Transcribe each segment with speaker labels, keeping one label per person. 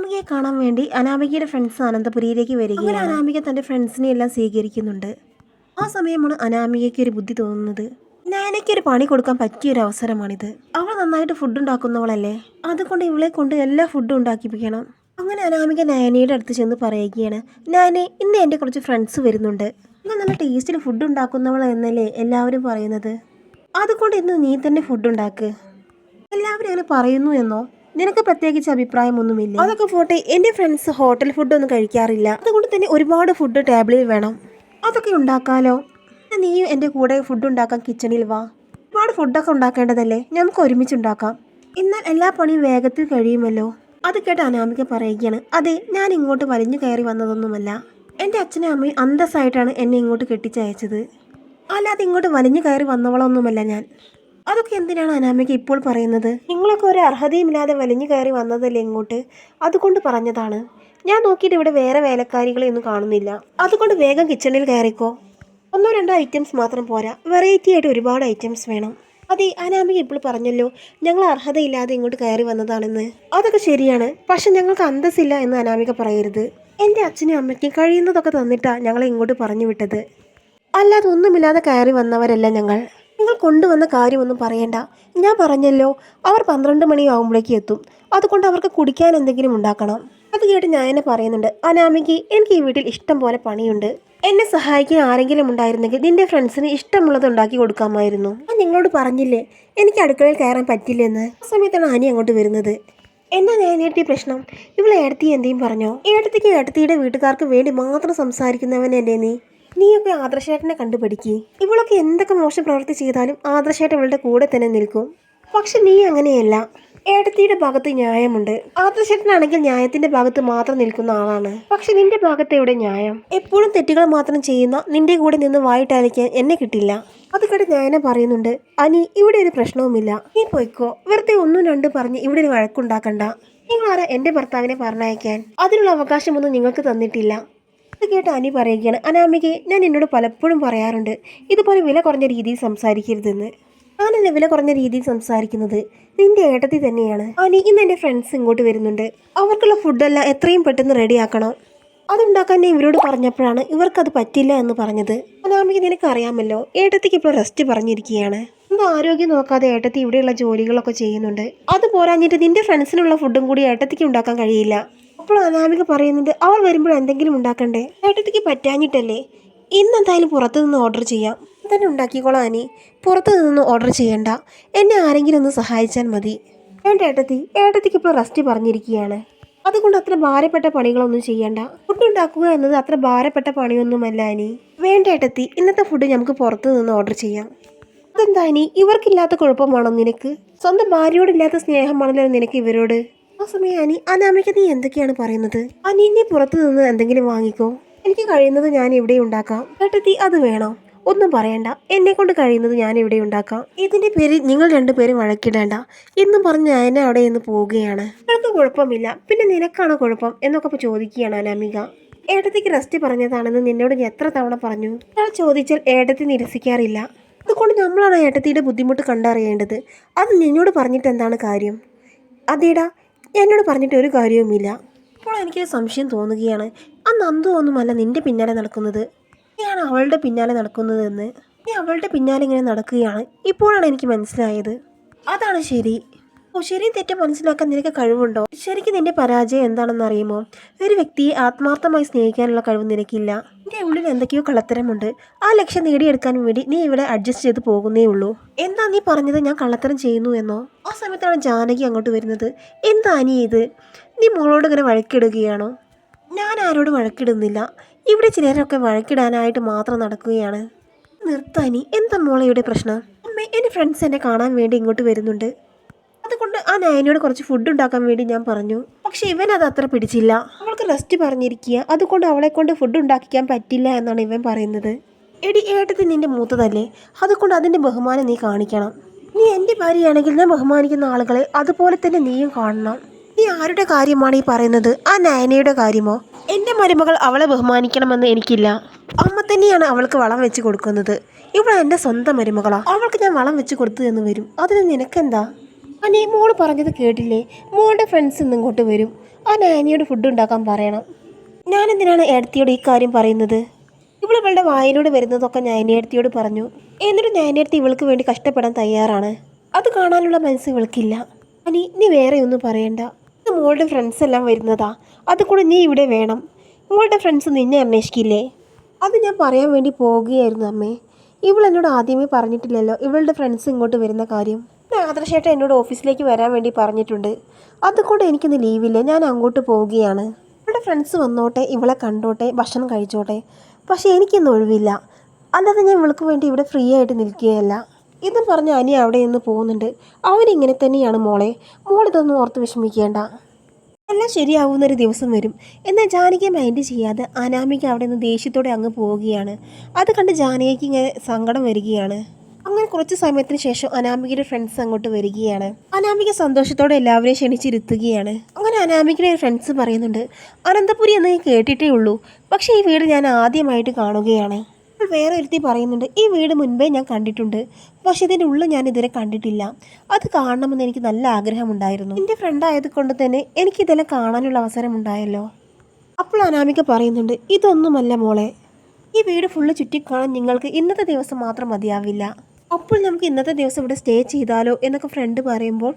Speaker 1: അനാമികയെ കാണാൻ വേണ്ടി അനാമികയുടെ ഫ്രണ്ട്സ് അനന്തപുരിയിലേക്ക് വരികയാണ്. അങ്ങനെ അനാമിക തന്റെ ഫ്രണ്ട്സിനെ എല്ലാം സ്വീകരിക്കുന്നുണ്ട്. ആ സമയമാണ് അനാമികയ്ക്ക് ഒരു ബുദ്ധി തോന്നുന്നത്. നാനയ്ക്ക് ഒരു പണി കൊടുക്കാൻ പറ്റിയ ഒരു അവസരമാണിത്. അവൾ നന്നായിട്ട് ഫുഡ് ഉണ്ടാക്കുന്നവളല്ലേ? അതുകൊണ്ട് ഇവളെ കൊണ്ട് എല്ലാ ഫുഡും ഉണ്ടാക്കിപ്പിക്കണം. അങ്ങനെ അനാമിക നയനയുടെ അടുത്ത് ചെന്ന് പറയുകയാണ് നയനെ ഇന്ന് എന്റെ കുറച്ച് ഫ്രണ്ട്സ് വരുന്നുണ്ട്. ഇന്ന് നല്ല ടേസ്റ്റിൽ ഫുഡ് ഉണ്ടാക്കുന്നവൾ എന്നല്ലേ എല്ലാവരും പറയുന്നത്? അതുകൊണ്ട് ഇന്ന് നീ തന്നെ ഫുഡ് ഉണ്ടാക്ക്. എല്ലാവരും അങ്ങനെ പറയുന്നു എന്നോ? നിനക്ക് പ്രത്യേകിച്ച് അഭിപ്രായമൊന്നുമില്ല? അതൊക്കെ പോട്ടെ എന്റെ ഫ്രണ്ട്സ് ഹോട്ടൽ ഫുഡ് ഒന്നും കഴിക്കാറില്ല. അതുകൊണ്ട് തന്നെ ഒരുപാട് ഫുഡ് ടേബിളിൽ വേണം. അതൊക്കെ ഉണ്ടാക്കാലോ? നീയും എന്റെ കൂടെ ഫുഡ് ഉണ്ടാക്കാൻ കിച്ചണിൽ വാ. ഒരുപാട് ഫുഡൊക്കെ ഉണ്ടാക്കേണ്ടതല്ലേ? നമുക്ക് ഒരുമിച്ച് ഉണ്ടാക്കാം. എന്നാൽ എല്ലാ പണിയും വേഗത്തിൽ കഴിയുമല്ലോ? അത് കേട്ട് അനാമിക പറയുകയാണ്. അതെ ഞാൻ ഇങ്ങോട്ട് വലിഞ്ഞു കയറി വന്നതൊന്നുമല്ല. എന്റെ അച്ഛനും അമ്മയും അന്തസ്സായിട്ടാണ് എന്നെ ഇങ്ങോട്ട് കെട്ടിച്ചയച്ചത്. അല്ലാതെ ഇങ്ങോട്ട് വലിഞ്ഞു കയറി വന്നവളൊന്നുമല്ല ഞാൻ. അതൊക്കെ എന്തിനാണ് അനാമിക ഇപ്പോൾ പറയുന്നത്? നിങ്ങളൊക്കെ ഒരു അർഹതയുമില്ലാതെ വലിഞ്ഞു കയറി വന്നതല്ലേ ഇങ്ങോട്ട്? അതുകൊണ്ട് പറഞ്ഞതാണ്. ഞാൻ നോക്കിയിട്ട് ഇവിടെ വേറെ വേലക്കാരികളെ ഒന്നും കാണുന്നില്ല. അതുകൊണ്ട് വേഗം കിച്ചണിൽ കയറിക്കോ. ഒന്നോ രണ്ടോ ഐറ്റംസ് മാത്രം പോരാ. വെറൈറ്റി ആയിട്ട് ഒരുപാട് ഐറ്റംസ് വേണം. അതെ അനാമിക ഇപ്പോൾ പറഞ്ഞല്ലോ ഞങ്ങൾ അർഹതയില്ലാതെ ഇങ്ങോട്ട് കയറി വന്നതാണെന്ന്. അതൊക്കെ ശരിയാണ് പക്ഷെ ഞങ്ങൾക്ക് അന്തസ്സില്ല എന്ന് അനാമിക പറയരുത്. എന്റെ അച്ഛനും അമ്മയ്ക്കും കഴിയുന്നതൊക്കെ തന്നിട്ടാണ് ഞങ്ങളെ ഇങ്ങോട്ട് പറഞ്ഞു വിട്ടത്. അല്ലാതെ ഒന്നുമില്ലാതെ കയറി വന്നവരല്ല ഞങ്ങൾ. നിങ്ങൾ കൊണ്ടുവന്ന കാര്യമൊന്നും പറയണ്ട. ഞാൻ പറഞ്ഞല്ലോ അവർ പന്ത്രണ്ട് മണിയാവുമ്പോഴേക്ക് എത്തും. അതുകൊണ്ട് അവർക്ക് കുടിക്കാൻ എന്തെങ്കിലും ഉണ്ടാക്കണം. അത് കേട്ട് ഞാൻ എന്നെ പറയുന്നുണ്ട് അനാമിക്ക് എനിക്ക് ഈ വീട്ടിൽ ഇഷ്ടം പോലെ പണിയുണ്ട്. എന്നെ സഹായിക്കാൻ ആരെങ്കിലും ഉണ്ടായിരുന്നെങ്കിൽ നിന്റെ ഫ്രണ്ട്സിന് ഇഷ്ടമുള്ളത് ഉണ്ടാക്കി കൊടുക്കാമായിരുന്നു. ഞാൻ നിങ്ങളോട് പറഞ്ഞില്ലേ? എനിക്ക് അടുക്കളയിൽ കയറാൻ പറ്റില്ലെന്ന്. ആ സമയത്താണ് ആനി അങ്ങോട്ട് വരുന്നത്. എന്നാ ഞാൻ ഏട്ടി പ്രശ്നം? ഇവളെ ഏടത്തി എന്തെയും പറഞ്ഞോ? ഏടത്തിക്ക് ഏടത്തിയുടെ വീട്ടുകാർക്ക് വേണ്ടി മാത്രം സംസാരിക്കുന്നവനല്ലേ നീ? നീയൊക്കെ ആദർശേട്ടനെ കണ്ടുപിടിക്ക്. ഇവളൊക്കെ എന്തൊക്കെ മോശം പ്രവൃത്തി ചെയ്താലും ആദർശേട്ടൻ ഇവളുടെ കൂടെ തന്നെ നിൽക്കും. പക്ഷെ നീ അങ്ങനെയല്ല. ഏടത്തിയുടെ ഭാഗത്ത് ന്യായമുണ്ട്. ആദർശേട്ടനാണെങ്കിൽ ന്യായത്തിന്റെ ഭാഗത്ത് മാത്രം നിൽക്കുന്ന ആളാണ്. പക്ഷെ നിന്റെ ഭാഗത്ത് എവിടെ ന്യായം? എപ്പോഴും തെറ്റുകൾ മാത്രം ചെയ്യുന്ന നിന്റെ കൂടെ നിന്ന് വായിട്ടയക്കാൻ എന്നെ കിട്ടില്ല. അത് കേട്ട് ഞാനെ പറയുന്നുണ്ട് അനി ഇവിടെ ഒരു പ്രശ്നവുമില്ല. നീ പോയിക്കോ. വെറുതെ ഒന്നും രണ്ടും പറഞ്ഞ് ഇവിടെ ഒരു വഴക്കുണ്ടാക്കണ്ട. നിങ്ങളാരാ എന്റെ ഭർത്താവിനെ പറഞ്ഞയക്കാൻ? അതിനുള്ള അവകാശമൊന്നും നിങ്ങൾക്ക് തന്നിട്ടില്ല. ഇത് കേട്ട് അനി പറയുകയാണ് അനാമികയെ ഞാൻ എന്നോട് പലപ്പോഴും പറയാറുണ്ട് ഇതുപോലെ വില കുറഞ്ഞ രീതിയിൽ സംസാരിക്കരുതെന്ന്. ഞാനല്ല വില കുറഞ്ഞ രീതിയിൽ സംസാരിക്കുന്നത്? നിന്റെ ഏട്ടത്തി തന്നെയാണ്. അനി ഇന്ന് എന്റെ ഫ്രണ്ട്സ് ഇങ്ങോട്ട് വരുന്നുണ്ട്. അവർക്കുള്ള ഫുഡെല്ലാം എത്രയും പെട്ടെന്ന് റെഡിയാക്കണം അതുണ്ടാക്കാൻ ഞാൻ ഇവരോട് പറഞ്ഞപ്പോഴാണ് ഇവർക്കത് പറ്റില്ല എന്ന് പറഞ്ഞത്. അനാമിക നിനക്കറിയാമല്ലോ ഏട്ടത്തിക്ക് ഇപ്പോൾ റെസ്റ്റ് പറഞ്ഞിരിക്കുകയാണ്. എന്തോ ആരോഗ്യം നോക്കാതെ ഏട്ടത്തി ഇവിടെയുള്ള ജോലികളൊക്കെ ചെയ്യുന്നുണ്ട്? അത് പോരാഞ്ഞിട്ട് നിന്റെ ഫ്രണ്ട്സിനുള്ള ഫുഡും കൂടി ഏട്ടത്തിക്ക് ഉണ്ടാക്കാൻ കഴിയില്ല. അപ്പോൾ അനാമിക പറയുന്നുണ്ട് അവൾ വരുമ്പോൾ എന്തെങ്കിലും ഉണ്ടാക്കണ്ടേ? ഏട്ടത്തിക്ക് പറ്റാഞ്ഞിട്ടല്ലേ? ഇന്ന് എന്തായാലും പുറത്തു നിന്ന് ഓർഡർ ചെയ്യാം. തന്നെ ഉണ്ടാക്കിക്കോളാം അനി. പുറത്തു നിന്ന് ഓർഡർ ചെയ്യണ്ട. എന്നെ ആരെങ്കിലും ഒന്ന് സഹായിച്ചാൽ മതി. വേണ്ട ഏട്ടത്തി. ഏട്ടത്തിക്ക് ഇപ്പോൾ റെസ്റ്റ് പറഞ്ഞിരിക്കുകയാണ്. അതുകൊണ്ട് അത്ര ഭാരപ്പെട്ട പണികളൊന്നും ചെയ്യണ്ട. ഫുഡ് ഉണ്ടാക്കുക എന്നത് അത്ര ഭാരപ്പെട്ട പണിയൊന്നുമല്ല അനി. വേണ്ട ഏട്ടത്തി. ഇന്നത്തെ ഫുഡ് നമുക്ക് പുറത്തു നിന്ന് ഓർഡർ ചെയ്യാം. അതെന്താ അനി? ഇവർക്കില്ലാത്ത കുഴപ്പമാണോ നിനക്ക്? സ്വന്തം ഭാര്യയോടില്ലാത്ത സ്നേഹമാണല്ലോ നിനക്ക് ഇവരോട്? ആ സമയം അനി അനാമിക നീ എന്തൊക്കെയാണ് പറയുന്നത്? അനി നീ പുറത്തു നിന്ന് എന്തെങ്കിലും വാങ്ങിക്കോ? എനിക്ക് കഴിയുന്നത് ഞാൻ ഇവിടെ ഉണ്ടാക്കാം. കേട്ടെത്തി അത് വേണോ? ഒന്നും പറയണ്ട. എന്നെ കൊണ്ട് കഴിയുന്നത് ഞാൻ ഇവിടെ ഉണ്ടാക്കാം. ഇതിന്റെ പേര് നിങ്ങൾ രണ്ടുപേരും വഴക്കിടേണ്ട. എന്നും പറഞ്ഞ് ഞാൻ അവിടെ നിന്ന് പോവുകയാണ്. നിനക്ക് കുഴപ്പമില്ല. പിന്നെ നിനക്കാണോ കുഴപ്പം? എന്നൊക്കെ ചോദിക്കുകയാണ് അനാമിക. ഏട്ടത്തിക്ക് റെസ്റ്റ് പറഞ്ഞതാണെന്ന് നിന്നോട് ഞാൻ എത്ര തവണ പറഞ്ഞു. ഞാൻ ചോദിച്ചാൽ ഏട്ടത്തി നിരസിക്കാറില്ല. അതുകൊണ്ട് നമ്മളാണ് ഏട്ടത്തിയുടെ ബുദ്ധിമുട്ട് കണ്ടറിയേണ്ടത്. അത് നിന്നോട് പറഞ്ഞിട്ട് എന്താണ് കാര്യം? അതേടാ എന്നോട് പറഞ്ഞിട്ട് ഒരു കാര്യവുമില്ല. ഇപ്പോൾ എനിക്കൊരു സംശയം തോന്നുകയാണ്. ആ നന്ദു ഒന്നുമല്ല നിന്റെ പിന്നാലെ നടക്കുന്നത്. ഞാൻ അവളുടെ പിന്നാലെ നടക്കുന്നതെന്ന്. നീ അവളുടെ പിന്നാലെ ഇങ്ങനെ നടക്കുകയാണ്. ഇപ്പോഴാണ് എനിക്ക് മനസ്സിലായത്. അതാണ് ശരി. ഓ ശരിയും തെറ്റും മനസ്സിലാക്കാൻ നിനക്ക് കഴിവുണ്ടോ? ശരിക്കും നിന്റെ പരാജയം എന്താണെന്ന് അറിയുമോ ഒരു വ്യക്തിയെ ആത്മാർത്ഥമായി സ്നേഹിക്കാനുള്ള കഴിവ് നിനക്കില്ല. നിന്റെ ഉള്ളിൽ എന്തൊക്കെയോ കള്ളത്തരമുണ്ട്. ആ ലക്ഷ്യം നേടിയെടുക്കാൻ വേണ്ടി നീ ഇവിടെ അഡ്ജസ്റ്റ് ചെയ്ത് പോകുന്നേ ഉള്ളൂ. എന്താ നീ പറഞ്ഞത് ഞാൻ കള്ളത്തരം ചെയ്യുന്നു എന്നോ? ആ സമയത്താണ് ജാനകി അങ്ങോട്ട് വരുന്നത്. എന്താ നീ ഇത്? നീ മോളോട് ഇങ്ങനെ വഴക്കിടുകയാണോ? ഞാൻ ആരോട് വഴക്കിടുന്നില്ല. ഇവിടെ ചിലരൊക്കെ വഴക്കിടാനായിട്ട് മാത്രം നടക്കുകയാണ്. നിർത്താനി എന്താ മോളയുടെ പ്രശ്നം? അമ്മേ എന്റെ ഫ്രണ്ട്സ് എന്നെ കാണാൻ വേണ്ടി ഇങ്ങോട്ട് വരുന്നുണ്ട്. അതുകൊണ്ട് ആ നയനോട് കുറച്ച് ഫുഡ് ഉണ്ടാക്കാൻ വേണ്ടി ഞാൻ പറഞ്ഞു. പക്ഷെ ഇവൻ അത് അത്ര പിടിച്ചില്ല. റെസ്റ്റ് പറഞ്ഞിരിക്കുക. അതുകൊണ്ട് അവളെ കൊണ്ട് ഫുഡ് ഉണ്ടാക്കിക്കാൻ പറ്റില്ല എന്നാണ് ഇവൻ പറയുന്നത്. എടി ഏട്ടത്തി നിന്റെ മൂത്തതല്ലേ? അതുകൊണ്ട് അതിന്റെ ബഹുമാനം നീ കാണിക്കണം. നീ എന്റെ ഭാര്യയാണെങ്കിൽ ഞാൻ ബഹുമാനിക്കുന്ന ആളുകളെ അതുപോലെ തന്നെ നീയും കാണണം. നീ ആരുടെ കാര്യമാണ് ഈ പറയുന്നത്? ആ നയനയുടെ കാര്യമോ? എന്റെ മരുമകൾ അവളെ ബഹുമാനിക്കണമെന്ന് എനിക്കില്ല. അമ്മ തന്നെയാണ് അവൾക്ക് വളം വെച്ച് കൊടുക്കുന്നത്. ഇവിടെ എന്റെ സ്വന്തം മരുമകളാ. അവൾക്ക് ഞാൻ വളം വെച്ച് കൊടുത്തു എന്ന് വരും. അതിന് നിനക്കെന്താ? അനേ മോൾ പറഞ്ഞത് കേട്ടില്ലേ? മോളുടെ ഫ്രണ്ട്സ് ഇന്നിങ്ങോട്ട് വരും. ആ നാനിയോട് ഫുഡ് ഉണ്ടാക്കാൻ പറയണം. ഞാനെന്തിനാണ് ഏടത്തിയോട് ഈ കാര്യം പറയുന്നത്? ഇവൾ ഇവളുടെ വായിലൂടെ വരുന്നതൊക്കെ ഞാനിയടത്തിയോട് പറഞ്ഞു. എന്നിട്ട് ഞാനിയടത്തി ഇവൾക്ക് വേണ്ടി കഷ്ടപ്പെടാൻ തയ്യാറാണ്. അത് കാണാനുള്ള മനസ്സ് ഇവൾക്കില്ല. അനി നീ വേറെ ഒന്നും പറയണ്ട. ഇത് മോളുടെ ഫ്രണ്ട്സ് എല്ലാം വരുന്നതാ. അത് കൂടെ നീ ഇവിടെ വേണം. മോളുടെ ഫ്രണ്ട്സ് നിന്നെ അന്വേഷിക്കില്ലേ? അത് ഞാൻ പറയാൻ വേണ്ടി പോവുകയായിരുന്നു അമ്മേ. ഇവൾ എന്നോട് ആദ്യമേ പറഞ്ഞിട്ടില്ലല്ലോ ഇവളുടെ ഫ്രണ്ട്സ് ഇങ്ങോട്ട് വരുന്ന കാര്യം. ആദർശേട്ടൻ എന്നോട് ഓഫീസിലേക്ക് വരാൻ വേണ്ടി പറഞ്ഞിട്ടുണ്ട്. അതുകൊണ്ട് എനിക്കിന്ന് ലീവില്ല. ഞാൻ അങ്ങോട്ട് പോവുകയാണ്. ഇവിടെ ഫ്രണ്ട്സ് വന്നോട്ടെ ഇവളെ കണ്ടോട്ടെ ഭക്ഷണം കഴിച്ചോട്ടെ. പക്ഷേ എനിക്കിന്ന് ഒഴിവില്ല. അല്ലാതെ ഞാൻ ഇവൾക്ക് വേണ്ടി ഇവിടെ ഫ്രീ ആയിട്ട് നിൽക്കുകയല്ല. ഇതും പറഞ്ഞ് അനി അവിടെ നിന്ന് പോകുന്നുണ്ട്. അവനിങ്ങനെ തന്നെയാണ് മോളെ. മോളിതൊന്നും ഓർത്ത് വിഷമിക്കേണ്ട. എല്ലാം ശരിയാവുന്നൊരു ദിവസം വരും. എന്നാൽ ജാനകിയെ മൈൻഡ് ചെയ്യാതെ അനാമിക അവിടെ നിന്ന് ദേഷ്യത്തോടെ അങ്ങ് പോവുകയാണ്. അത് കണ്ട് ജാനകിക്ക് ഇങ്ങനെ സങ്കടം വരികയാണ്. അങ്ങനെ കുറച്ച് സമയത്തിന് ശേഷം അനാമികയുടെ ഫ്രണ്ട്സ് അങ്ങോട്ട് വരികയാണ്. അനാമിക സന്തോഷത്തോടെ എല്ലാവരെയും ക്ഷണിച്ചിരുത്തുകയാണ്. അങ്ങനെ അനാമികയുടെ ഫ്രണ്ട്സ് പറയുന്നുണ്ട് അനന്തപുരി എന്ന് കേട്ടിട്ടേ ഉള്ളൂ. പക്ഷേ ഈ വീട് ഞാൻ ആദ്യമായിട്ട് കാണുകയാണ്. വേറെ ഒരുത്തി പറയുന്നുണ്ട് ഈ വീട് മുൻപേ ഞാൻ കണ്ടിട്ടുണ്ട്. പക്ഷെ ഇതിന്റെ ഉള്ളിൽ ഞാൻ ഇതുവരെ കണ്ടിട്ടില്ല. അത് കാണണമെന്ന് എനിക്ക് നല്ല ആഗ്രഹമുണ്ടായിരുന്നു. എന്റെ ഫ്രണ്ട് ആയതുകൊണ്ട് തന്നെ എനിക്ക് ഇതെല്ലാം കാണാനുള്ള അവസരം ഉണ്ടായല്ലോ. അപ്പോൾ അനാമിക പറയുന്നുണ്ട് ഇതൊന്നുമല്ല മോളെ. ഈ വീട് ഫുള്ള് ചുറ്റിക്കാണാൻ നിങ്ങൾക്ക് ഇന്നത്തെ ദിവസം മാത്രം മതിയാവില്ല. അപ്പോൾ നമുക്ക് ഇന്നത്തെ ദിവസം ഇവിടെ സ്റ്റേ ചെയ്താലോ എന്നൊക്കെ ഫ്രണ്ട് പറയുമ്പോൾ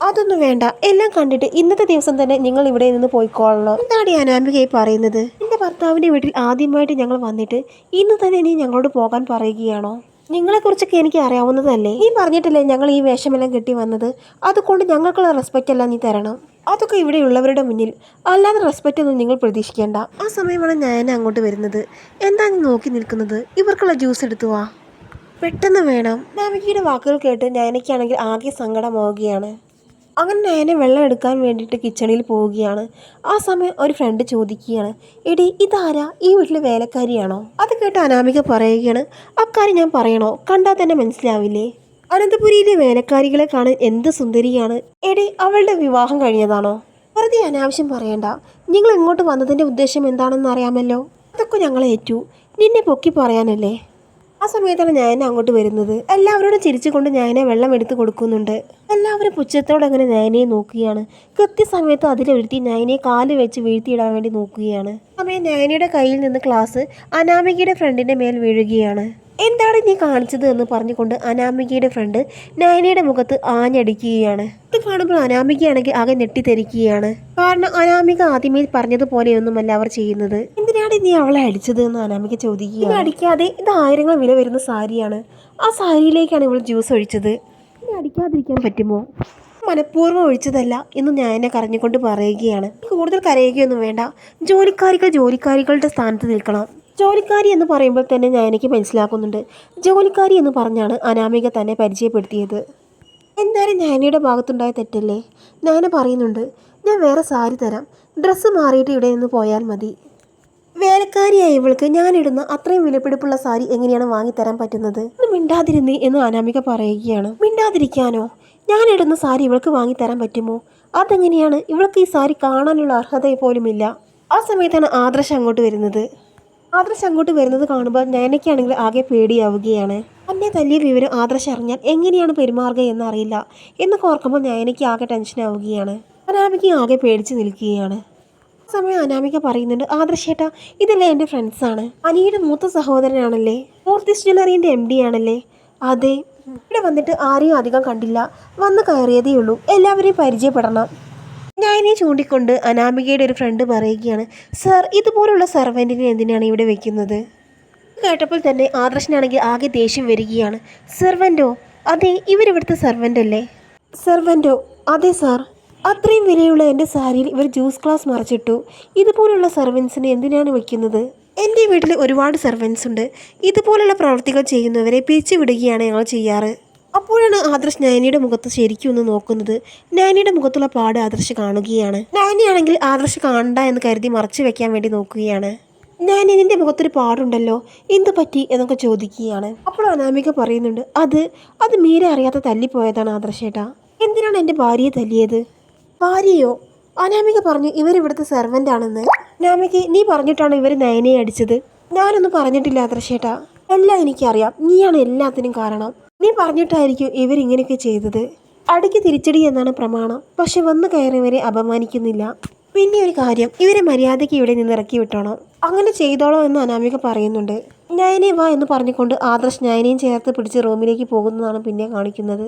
Speaker 1: അതൊന്നും വേണ്ട. എല്ലാം കണ്ടിട്ട് ഇന്നത്തെ ദിവസം തന്നെ നിങ്ങൾ ഇവിടെ നിന്ന് പോയിക്കോളണം. എന്താണ് ഈ അനാമികയായി പറയുന്നത്? എന്റെ ഭർത്താവിന്റെ വീട്ടിൽ ആദ്യമായിട്ട് ഞങ്ങൾ വന്നിട്ട് ഇന്ന് തന്നെ ഇനി ഞങ്ങളോട് പോകാൻ പറയുകയാണോ? നിങ്ങളെക്കുറിച്ചൊക്കെ എനിക്ക് അറിയാവുന്നതല്ലേ? നീ പറഞ്ഞിട്ടില്ലേ ഞങ്ങൾ ഈ വേഷമെല്ലാം കെട്ടി വന്നത്? അതുകൊണ്ട് ഞങ്ങൾക്കുള്ള റെസ്പെക്റ്റ് എല്ലാം നീ തരണം. അതൊക്കെ ഇവിടെയുള്ളവരുടെ മുന്നിൽ അല്ലാതെ റെസ്പെക്റ്റ് ഒന്നും നിങ്ങൾ പ്രതീക്ഷിക്കേണ്ട. ആ സമയമാണ് ഞാൻ അങ്ങോട്ട് വരുന്നത്. എന്താ നോക്കി നിൽക്കുന്നത്? ഇവർക്കുള്ള ജ്യൂസ് എടുത്തു വാ. പെട്ടെന്ന് വേണം. നാവികയുടെ വാക്കുകൾ കേട്ട് നയനയ്ക്കാണെങ്കിൽ ആകെ സങ്കടമാവുകയാണ്. അങ്ങനെ നയനെ വെള്ളം എടുക്കാൻ വേണ്ടിയിട്ട് കിച്ചണിൽ പോവുകയാണ്. ആ സമയം ഒരു ഫ്രണ്ട് ചോദിക്കുകയാണ് എടി ഇതാരാ? ഈ വീട്ടിലെ വേലക്കാരിയാണോ? അത് കേട്ട് അനാമിക പറയുകയാണ് അക്കാര്യം ഞാൻ പറയണോ? കണ്ടാൽ തന്നെ മനസ്സിലാവില്ലേ? അനന്തപുരിയിലെ വേലക്കാരികളെ കാണാൻ എന്ത് സുന്ദരിയാണ്? എടി അവളുടെ വിവാഹം കഴിഞ്ഞതാണോ? വെറുതെ അനാവശ്യം പറയണ്ട. നിങ്ങൾ ഇങ്ങോട്ട് വന്നതിന്റെ ഉദ്ദേശം എന്താണെന്ന് അറിയാമല്ലോ? അതൊക്കെ ഞങ്ങൾ ഏറ്റു നിന്നെ പൊക്കി പറയാനല്ലേ? ആ സമയത്താണ് ഞാൻ അങ്ങോട്ട് വരുന്നത്. എല്ലാവരോടും ചിരിച്ചുകൊണ്ട് ഞാനെ വെള്ളം എടുത്ത് കൊടുക്കുന്നുണ്ട്. എല്ലാവരും പുച്ഛത്തോടെ അങ്ങനെ നയനയെ നോക്കുകയാണ്. കൃത്യസമയത്ത് അതിലൊരുത്തി ഞാനെ കാൽ വെച്ച് വീഴ്ത്തിയിടാൻ വേണ്ടി നോക്കുകയാണ്. സമയം നയനയുടെ കയ്യിൽ നിന്ന് ക്ലാസ് അനാമികയുടെ ഫ്രണ്ടിന്റെ മേൽ വീഴുകയാണ്. എന്താണ് നീ കാണിച്ചത് എന്ന് പറഞ്ഞുകൊണ്ട് അനാമികയുടെ ഫ്രണ്ട് നയനയുടെ മുഖത്ത് ആഞ്ഞടിക്കുകയാണ്. ഇത് കാണുമ്പോൾ അനാമികയാണെങ്കിൽ ആകെ ഞെട്ടിത്തെരിക്കുകയാണ്. കാരണം അനാമിക ആദ്യമേ പറഞ്ഞതുപോലെയൊന്നുമല്ല അവർ ചെയ്യുന്നത്. എന്തിനാണ് നീ അവളെ അടിച്ചത് എന്ന് അനാമിക ചോദിക്കുക ഇത് അടിക്കാതെ ഇത് ആയിരങ്ങൾ വില വരുന്ന സാരിയാണ്. ആ സാരിയിലേക്കാണ് ഇവൾ ജ്യൂസ് ഒഴിച്ചത്. ഇനി അടിക്കാതിരിക്കാൻ പറ്റുമോ? മനഃപൂർവം ഒഴിച്ചതല്ല എന്ന് ഞാൻ എന്നെ കരഞ്ഞുകൊണ്ട് പറയുകയാണ്. കൂടുതൽ കരയുകയൊന്നും വേണ്ട. ജോലിക്കാരികൾ ജോലിക്കാരികളുടെ സ്ഥാനത്ത് നിൽക്കണം. ജോലിക്കാരി എന്ന് പറയുമ്പോൾ തന്നെ ഞാൻ എനിക്ക് മനസ്സിലാക്കുന്നുണ്ട്. ജോലിക്കാരി എന്ന് പറഞ്ഞാണ് അനാമിക തന്നെ പരിചയപ്പെടുത്തിയത്. എന്തായാലും ഞാനിയുടെ ഭാഗത്തുണ്ടായ തെറ്റല്ലേ? ഞാൻ പറയുന്നുണ്ട് ഞാൻ വേറെ സാരി തരാം. ഡ്രസ്സ് മാറിയിട്ട് ഇവിടെ നിന്ന് പോയാൽ മതി. വേലക്കാരിയായ ഇവൾക്ക് ഞാനിടുന്ന അത്രയും വിലപിടിപ്പുള്ള സാരി എങ്ങനെയാണ് വാങ്ങിത്തരാൻ പറ്റുന്നത്? മിണ്ടാതിരുന്നേ എന്ന് അനാമിക പറയുകയാണ്. മിണ്ടാതിരിക്കാനോ? ഞാനിടുന്ന സാരി ഇവൾക്ക് വാങ്ങിത്തരാൻ പറ്റുമോ? അതെങ്ങനെയാണ്? ഇവൾക്ക് ഈ സാരി കാണാനുള്ള അർഹത പോലുമില്ല. ആ സമയത്താണ് ആദർശ് അങ്ങോട്ട് വരുന്നത്. ആദർശ് അങ്ങോട്ട് വരുന്നത് കാണുമ്പോൾ നയനയ്ക്കാണെങ്കിൽ ആകെ പേടിയാവുകയാണ്. അന്നെ തല്ലിയ വിവരം ആദർശ് അറിഞ്ഞാൽ എങ്ങനെയാണ് പെരുമാറുക എന്നറിയില്ല എന്നൊക്കെ ഓർക്കുമ്പോൾ നയനയ്ക്ക് ആകെ ടെൻഷനാവുകയാണ് അനാമിക ആകെ പേടിച്ച് നിൽക്കുകയാണ്. ആ സമയം അനാമിക പറയുന്നുണ്ട് ആദർശേട്ടാ ഇതല്ലേ എന്റെ ഫ്രണ്ട്സാണ് അനിയുടെ മൂത്ത സഹോദരനാണല്ലേ? നോർത്ത് ഈസ്റ്റ് ജ്വല്ലറിന്റെ എം ഡി ആണല്ലേ? അതെ. ഇവിടെ വന്നിട്ട് ആരെയും അധികം കണ്ടില്ല. വന്ന് കയറിയതേ ഉള്ളൂ. എല്ലാവരെയും പരിചയപ്പെടണം. ഞാനെ ചൂണ്ടിക്കൊണ്ട് അനാമികയുടെ ഒരു ഫ്രണ്ട് പറയുകയാണ് സർ ഇതുപോലുള്ള സർവന്റിനെ എന്തിനാണ് ഇവിടെ വെക്കുന്നത്? കേട്ടപ്പോൾ തന്നെ ആദർശനാണെങ്കിൽ ആകെ ദേഷ്യം വരികയാണ് സെർവന്റോ അതെ ഇവരിവിടുത്തെ സെർവന്റ് അല്ലേ? സെർവന്റോ അതെ സാർ അത്രയും വിലയുള്ള എന്റെ സാരിയിൽ ഇവർ ജ്യൂസ് ഗ്ലാസ് മറിച്ചിട്ടു. ഇതുപോലുള്ള സർവൻസിനെ എന്തിനാണ് വെക്കുന്നത്? എന്റെ വീട്ടിൽ ഒരുപാട് സർവൻസ് ഉണ്ട്. ഇതുപോലുള്ള പ്രവൃത്തികൾ ചെയ്യുന്നവരെ പിരിച്ചുവിടുകയാണ് ഞങ്ങൾ ചെയ്യാറ്. അപ്പോഴാണ് ആദർശ് നയനിയുടെ മുഖത്ത് ശരിക്കും ഒന്ന് നോക്കുന്നത്. നയനിയുടെ മുഖത്തുള്ള പാട് ആദർശ് കാണുകയാണ്. നയനിയാണെങ്കിൽ ആദർശ് കാണണ്ട എന്ന് കരുതി മറച്ചു വെക്കാൻ വേണ്ടി നോക്കുകയാണ്. ഞാൻ നിന്റെ മുഖത്തൊരു പാടുണ്ടല്ലോ എന്ത് പറ്റി എന്നൊക്കെ ചോദിക്കുകയാണ്. അപ്പോൾ അനാമിക പറയുന്നുണ്ട് അത് അത് മീര അറിയാത്ത തല്ലിപ്പോയതാണ് ആദർശേട്ടാ എന്തിനാണ് എന്റെ ഭാര്യയെ തല്ലിയത്? ഭാര്യയോ? അനാമിക പറഞ്ഞു ഇവരിവിടുത്തെ സെർവന്റ് ആണെന്ന്. അനാമിക നീ പറഞ്ഞിട്ടാണ് ഇവർ നയനയെ അടിച്ചത്? ഞാനൊന്നും പറഞ്ഞിട്ടില്ല ആദർശേട്ടാ എല്ലാം എനിക്കറിയാം. നീയാണ് എല്ലാത്തിനും കാരണം. പറഞ്ഞിട്ടായിരിക്കും ഇവരിങ്ങനെയൊക്കെ ചെയ്തത്. അടിക്ക് തിരിച്ചടി എന്നാണ് പ്രമാണം. പക്ഷെ വന്നു കയറിയവരെ അപമാനിക്കുന്നില്ല. പിന്നെ ഒരു കാര്യം ഇവരെ മര്യാദയ്ക്ക് ഇവിടെ നിന്ന് ഇറക്കി വിട്ടോണം. അങ്ങനെ ചെയ്തോളോ എന്ന് അനാമിക പറയുന്നുണ്ട്. നയനെ വാ എന്ന് പറഞ്ഞുകൊണ്ട് ആദർശ് നയനെയും ചേർത്ത് പിടിച്ച് റൂമിലേക്ക് പോകുന്നതാണ് പിന്നെ കാണിക്കുന്നത്.